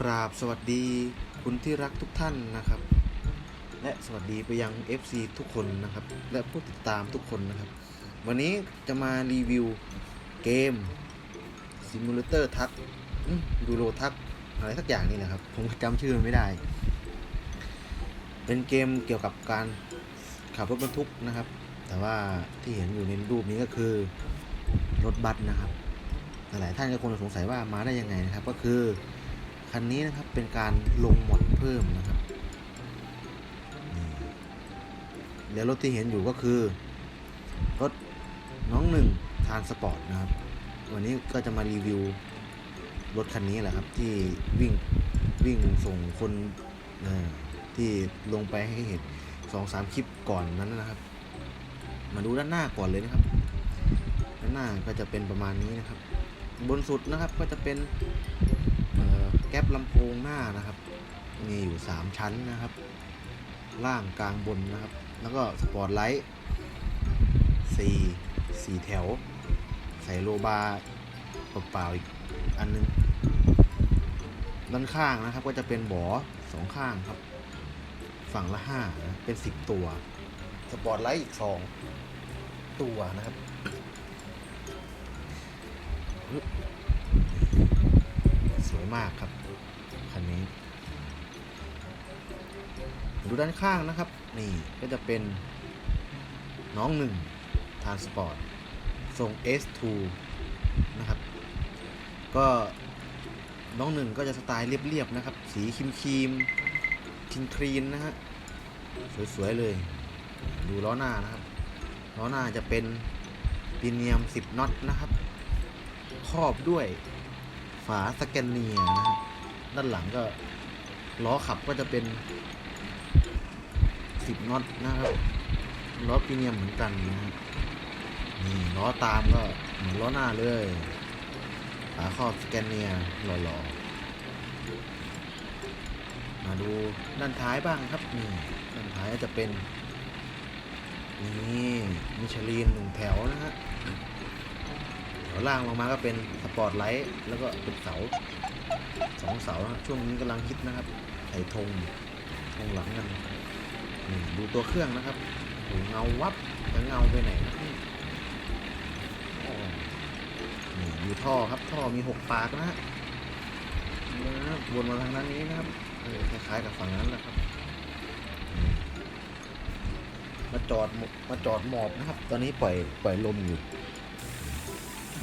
กราบสวัสดีคุณที่รักทุกท่านนะครับ และสวัสดีไปยัง FC ทุกคนนะครับ และผู้ติดตามทุกคนนะครับ วันนี้จะมารีวิวเกม Simulator ทักยูโรทักอะไรสักอย่างนี่นะครับ ผมจำชื่อมันไม่ได้ เป็นเกมเกี่ยวกับการขับรถบรรทุกนะครับ แต่ว่าที่เห็นอยู่ในรูปนี้ก็คือรถบัสนะครับหลายท่านก็คงสงสัยว่ามาได้ยังไงนะครับ ก็คือ คันนี้นะครับเป็นการลงหมดเพิ่มนะครับนี่แล้วรถที่เห็นอยู่ก็คือรถน้องหนึ่งทานสปอร์ตนะครับ วันนี้ก็จะมารีวิวรถคันนี้แหละครับที่วิ่งวิ่งส่งคนที่ลงไปให้เห็นสองสามคลิปก่อนนั้นนะครับ มาดูด้านหน้าก่อนเลยนะครับ ด้านหน้าก็จะเป็นประมาณนี้นะครับ บนสุดนะครับก็จะเป็น ก๊ปลำโพงหน้านะครับมีอยู่ 3 ชั้นนะครับ ล่างกลางบนนะครับ แล้วก็สปอร์ตไลท์สี่สี่แถว ใส่โลบาร์เปล่าๆอีกอันนึง ด้านข้างนะครับก็จะเป็นบอสองข้างครับ ฝั่งละห้านะเป็นสิบตัว สปอร์ตไลท์อีกสองตัวนะครับสวยมากครับ นี้ ดูด้านข้างนะครับ นี่ก็จะเป็นน้องหนึ่งทานสปอร์ตทรง S2 นะครับ ก็น้องหนึ่งก็จะสไตล์เรียบๆนะครับ สีครีมครีมคลีนครีนนะฮะ สวยๆเลย ดูล้อหน้านะครับ ล้อหน้าจะเป็นปีเนียม 10น็อตนะครับ ครอบด้วยฝาสแกนเนียนะฮะ ด้านหลังก็ล้อขับก็จะเป็น 10 น็อตนะครับล้อปีเนียมเหมือนกันนะฮะนี่ล้อตามก็เหมือนล้อหน้าเลยฝาครอบสแกนเนียหล่อๆมาดูด้านท้ายบ้างครับนี่ด้านท้ายก็จะเป็นนี่มิชลินหนึ่งแถวนะฮะแถวล่างลงมาก็เป็นสปอร์ตไลท์แล้วก็เป็นเสา องเสานะช่วงนี้กำลังฮิตนะครับไถ่ธงธงหลังกันนี่ดูตัวเครื่องนะครับโหเงาวับจะเงาไปไหนนะนี่อ้นี่ดูท่อครับท่อมีหกปากนะฮะนะครับวนมาทางด้านนี้นะครับคล้ายๆกับฝั่งนั้นแหละครับ มาจอดมาจอดหมอบนะครับ ตอนนี้ปล่อยปล่อยลมอยู่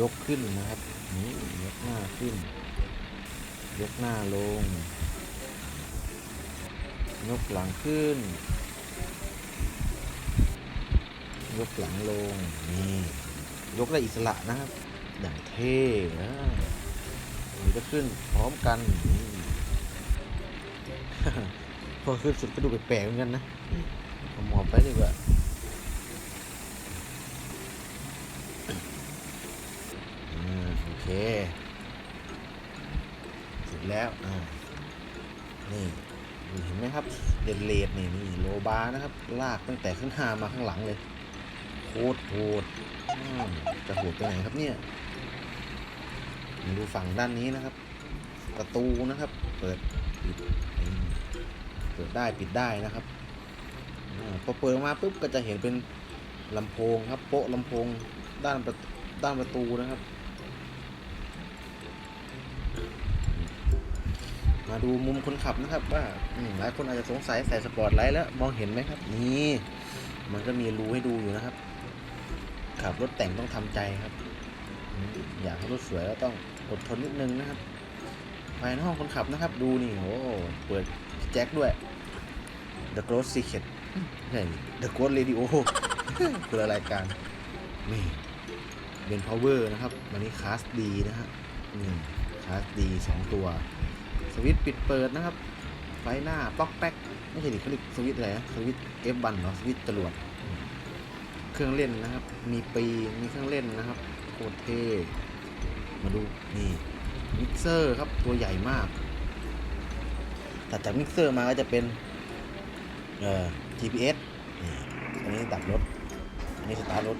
ยกขึ้นนะครับ นี่ยกหน้าขึ้น ยกหน้าลง ยกหลังขึ้น ยกหลังลง นี่ ยกได้อิสระนะครับ อย่างเท่นะมันจะขึ้นพร้อมกันนี่พอขึ้นสุดก็ดูแปลกๆเหมือนกันนะผมหมอบไปดีกว่าอ่าโอเค เสร็จแล้วอ่านี่เห็นไหมครับ เดนเลดนี่นี่โลบาร์นะครับ ลากตั้งแต่ข้างหน้ามาข้างหลังเลยโคตรโหดจะโหดไปไหนครับเนี่ยมาดูฝั่งด้านนี้นะครับ ประตูนะครับ เปิดปิดเปิดได้ปิดได้นะครับอาพอเปิดมาปุ๊บก็จะเห็นเป็นลำโพงครับโป๊ะลำโพงด้านประด้านประตูนะครับ มาดูมุมคนขับนะครับว่าหลายคนอาจจะสงสัยใส่สปอร์ตไลท์แล้วมองเห็นไหมครับ นี่ มันก็มีรูให้ดูอยู่นะครับ ขับรถแต่งต้องทำใจครับ อยากให้รถสวยก็ต้องอดทนนิดนึงนะครับภายในห้องคนขับนะครับ ดูนี่โอ้เปิดแจ็คด้วย The Ghost Secret ใช่ The Ghost Radio คือรายการนี่เป็น power นะครับ วันนี้คลาสดีนะฮะนี่คลาสดีสองตัว สวิตช์ปิดเปิดนะครับ ไฟหน้าป๊อกแป๊กไม่ใช่ดิเขาเรียกสวิตช์อะไรนะสวิตช์เอฟบันเหรอสวิตช์จรวดเครื่องเล่นนะครับ มีปีมีเครื่องเล่นนะครับโคตรเท่มาดูนี่มิกเซอร์ครับตัวใหญ่มากถัดจากมิกเซอร์มาก็จะเป็นเอ่อ GPS อันนี้ดับรถ อันนี้สตาร์ทรถ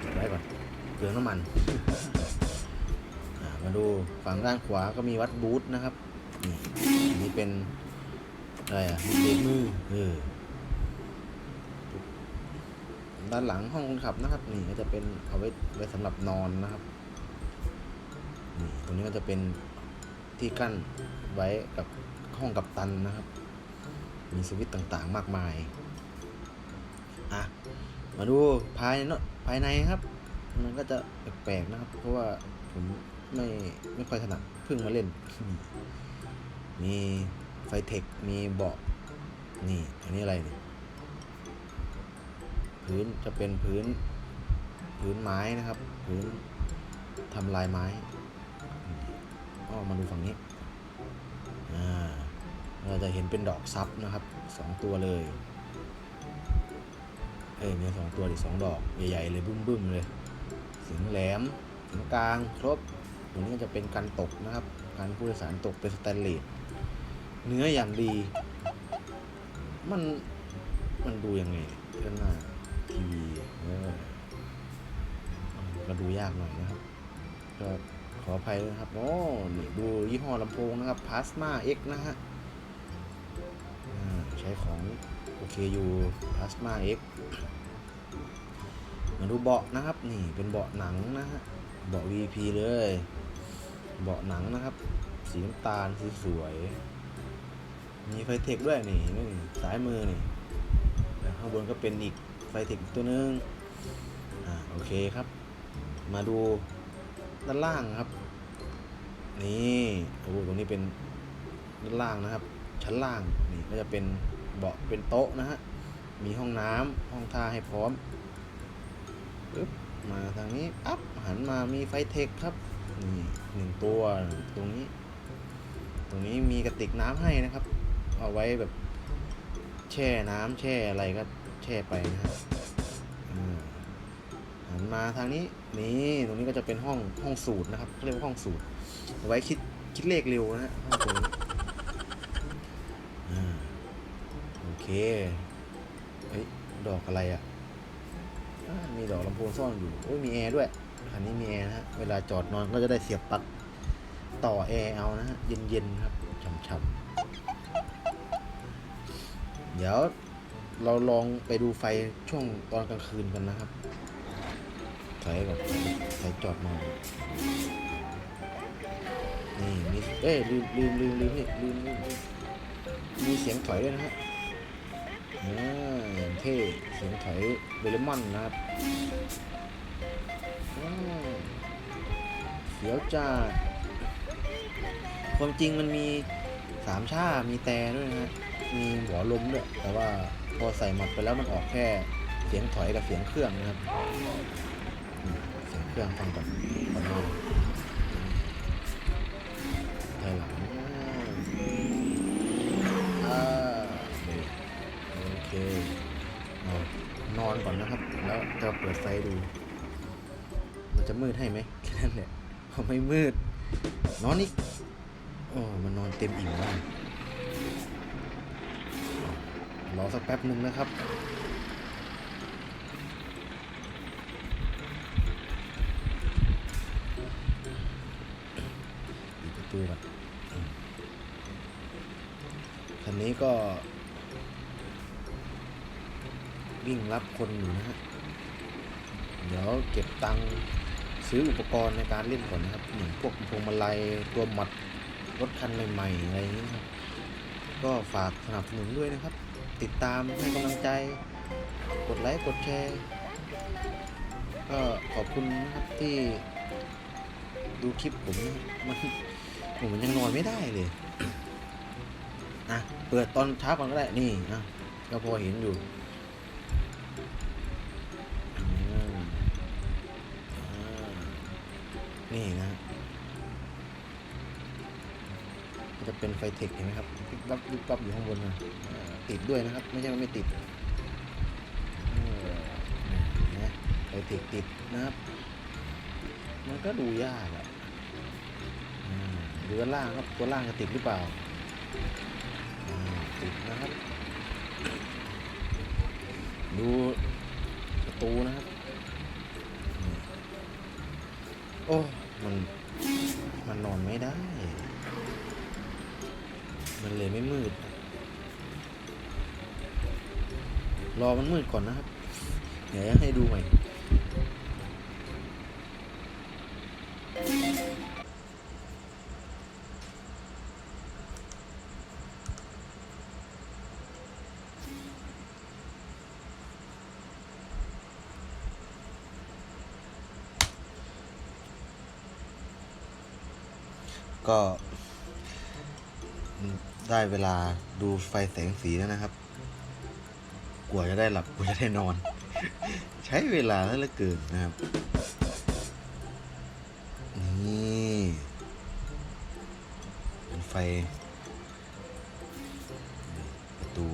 เก็บไว้ก่อนเปลืองน้ำมัน มาดูฝั่งด้านขวาก็มีวัดบูธนะครับนี่เป็นอะไรอะเบรกมือเออด้านหลังห้องคนขับนะครับ นี่ก็จะเป็นเอาไว้ไว้สำหรับนอนนะครับนี่ตรงนี้ก็จะเป็นที่กั้นไว้กับห้องกับตันนะครับ มีสวิตต่างๆมากมายอะมาดูภายในภายในครับ มันก็จะแปลกๆนะครับ เพราะว่าผม ไม่ไม่ค่อยถนัดเพิ่งมาเล่น มีไฟเทค มีเบาะนี่ อันนี้อะไรเนี่ยพื้นจะเป็นพื้นพื้นไม้นะครับ พื้นทำลายไม้อ้อมาดูฝั่งนี้อ่าเราจะเห็นเป็นดอกซับนะครับสองตัวเลยเอ้ยมีสองตัวดิสองดอกใหญ่ๆเลยบึ้มๆเลยเสียงแหลมเสียงกลางครบ ตัวนี้ก็จะเป็นการตกนะครับการผู้โดยสารตกเป็นสแตนเลสเนื้ออย่างดี มันมันดูยังไงด้านหน้าทีวีเออก็ดูยากหน่อยนะครับก็ขออภัยนะครับโอ้นี่ดูยี่ห้อลำโพงนะครับ Pasma X นะฮะใช้ของ OKU Pasma X มาดูเบาะนะครับ นี่เป็นเบาะหนังนะฮะเบาะ VP เลย เบาะหนังนะครับ สีน้ำตาลสสวยมีไฟเทคด้วยนี่นี่ซ้ายมือนี่แล้วข้างบนก็เป็นอีกไฟเทคตัวหนึงอ่าโอเคครับ มาดูด้านล่างครับ นี่โอ้โหตรงนี้เป็นด้านล่างนะครับ ชั้นล่างนี่ก็จะเป็นเบาะเป็นโต๊ะนะฮะมีห้องน้ำห้องท่าให้พร้อมปึ๊บมาทางนี้ปั๊บหันมามีไฟเทคครับ นี่หนึ่งตัวตรงนี้ ตรงนี้มีกระติกน้ำให้นะครับ เอาไว้แบบแช่น้ำแช่อะไรก็แช่ไปนะฮะอืมหันมาทางนี้นี่ตรงนี้ก็จะเป็นห้องห้องสูตรนะครับเขาเรียกว่าห้องสูตรเอาไว้คิดคิดเลขเร็วนะฮะห้องตรงนี้โอเคเฮ้ยดอกอะไรอะอ่ามีดอกลำโพงซ่อนอยู่โอ้ยมีแอร์ด้วย คันนี้มีแอร์นะฮะเวลาจอดนอนก็จะได้เสียบปลั๊กต่อแอร์เอานะฮะเย็นๆครับช่ำๆเดี๋ยวเราลองไปดูไฟช่วงตอนกลางคืนกันนะครับถอยก่อนถอยจอดนอนนี่มีเอ้ยลืมลืมลืมลืมนี่ลืมลืมมีเสียงถอยด้วยนะฮะอ่าอย่างเท่เสียงถอยเบลมอนนะครับ เสียวจ้าความจริงมันมีสามชา มีแต่ด้วยนะฮะ มีหัวลมด้วย แต่ว่าพอใส่หมดไปแล้วมันออกแค่เสียงถอยกับเสียงเครื่องนะครับ เสียงเครื่องฟังก่อนก่อนนอนภายหลังอ่านี่โอเคนอนก่อนนะครับ แล้วจะเปิดไฟดู จะมืดให้ไหมแค่นั้นแหละพอไม่มืด นอนอีกโอ้มันนอนเต็มอิ่มแล้วรอสักแป๊บหนึ่งนะครับปิดประตูก่อนคันนี้ก็ วิ่งรับคนอยู่นะฮะเดี๋ยวเก็บตังค์ ซื้ออุปกรณ์ในการเล่นก่อนนะครับอย่งพวกพวงมาลัยตัวหมัดรถคันใหม่ๆอะไรอย่างนี้ครับก็ฝากสนับสนุนด้วยนะครับ ติดตามให้กำลังใจ กดไลค์กดแชร์ก็ขอบคุณนะครับที่ดูคลิปผมมันผมยังนอนไม่ได้เลยอะเปิดตอนเช้าก่อนก็ได้นี่อะก็พอเห็นอยู่ นี่นะจะเป็นไฟเทคเห็นไหมครับวิบวับวิบวับอยู่ข้างบนนะติดด้วยนะครับ ไม่ใช่ว่าไม่ติดนะไฟเทคติดนะครับ มันก็ดูยากอะอ่าดูด้าล่างครับตัวล่างจะติดหรือเปล่าติดนะครับ ดูประตูนะครับ โอ้ มันมันนอนไม่ได้ มันเลยไม่มืด รอมันมืดก่อนนะครับ เดี๋ยวให้ดูใหม่ ก็ได้เวลาดูไฟแสงสีแล้วนะครับกว่าจะได้หลับกว่าจะได้นอน ใช้เวลาแล้วเหลือเกินนะครับ นี่เป็นไฟ ประตู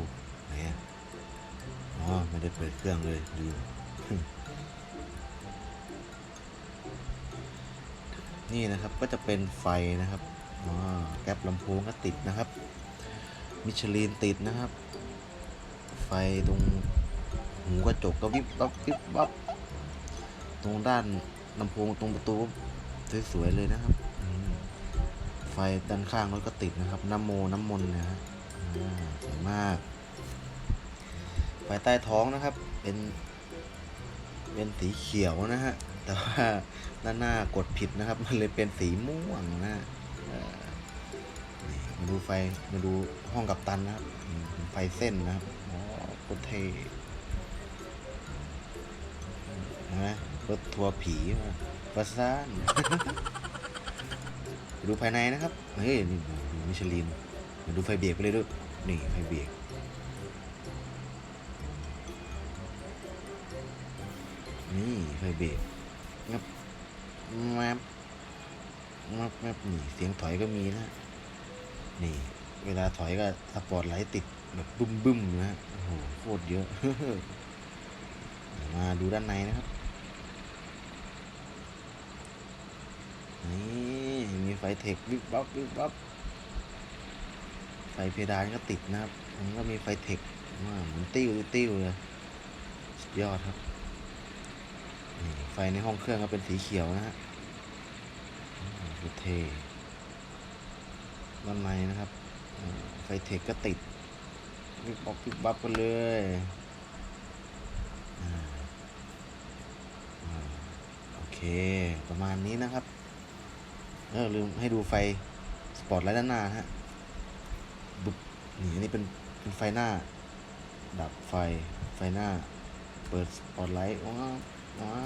ไหนอ๋อ ไม่ได้เปิดเครื่องเลยลื นี่นะครับก็จะเป็นไฟนะครับแก๊ปลำโพงก็ติดนะครับ มิชลินติดนะครับ ไฟตรงหูกระจกก็วิบวับวิบวับตรงด้านลำโพงตรงประตูสวยๆเลยนะครับ ไฟด้านข้างรถก็ติดนะครับน้ำโมน้ำมนนะฮะสวยมาก ไฟใต้ท้องนะครับ เป็น เป็นสีเขียวนะฮะ แต่ว่าด้านหน้ากดผิดนะครับ มันเลยเป็นสีม่วงนะมาดูไฟมาดูห้องกับตันนะครับไฟเส้นนะครับอ๋อโคตรเท่นไหมรถทัวร์ผีมาประสานดูภายในนะครับ เฮ้ยนี่ดูมิชลินมาดูไฟเบรกไปเลยด้วยนี่ไฟเบรกนี่ไฟเบรก งับแมบงับแมบนี่เสียงถอยก็มีนะ นี่ เวลาถอยก็สปอร์ตไลท์ติดแบบบึ้มบึ้มนะโอ้โหโคตรเยอะ มาดูด้านในนะครับ นี่มีไฟเทควิบวับวิบวับไฟเพดานก็ติดนะครับมันก็มีไฟเทคว่าเหมือนติ้วติ้วเลย สุดยอดครับ ไฟในห้องเครื่องก็เป็นสีเขียวนะฮะอืมสุดเท่ด้านในนะครับ ไฟเทคก็ติดวิบวับวิบวับกันเลยโอเค ประมาณนี้นะครับเออลืมให้ดูไฟสปอตไลท์ด้านหน้าฮะบุบนี่อันนี้เป็นเป็นไฟหน้า ดับไฟไฟหน้า เปิดสปอตไลท์ว้า ว้า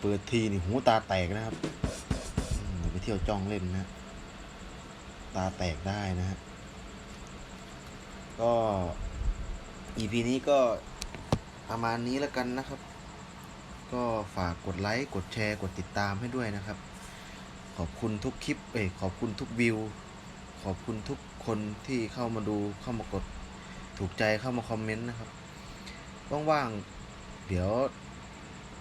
เปิดทีนี่หูตาแตกนะครับไปเที่ยวจ้องเล่นนะ ตาแตกได้นะฮะ ก็ EP นี้ก็ประมาณนี้แล้วกันนะครับ ก็ฝากกดไลค์ กดแชร์ กดติดตามให้ด้วยนะครับ ขอบคุณทุกคลิป เอ้ขอบคุณทุกวิว ขอบคุณทุกคนที่เข้ามาดู เข้ามากดถูกใจเข้ามาคอมเมนต์นะครับ ว่างๆ เดี๋ยว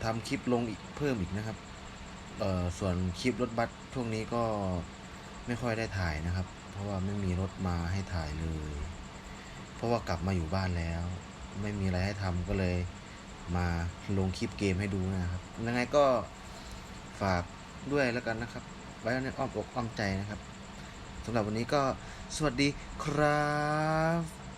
ทำคลิปลงอีกเพิ่มอีกนะครับเอ่อส่วนคลิปรถบัสช่วงนี้ก็ไม่ค่อยได้ถ่ายนะครับ เพราะว่าไม่มีรถมาให้ถ่ายเลย เพราะว่ากลับมาอยู่บ้านแล้ว ไม่มีอะไรให้ทำก็เลยมาลงคลิปเกมให้ดูนะครับยังไงก็ฝากด้วยแล้วกันนะครับ ไว้ในอ้อมอกอ้อมใจนะครับสำหรับวันนี้ก็สวัสดีครับ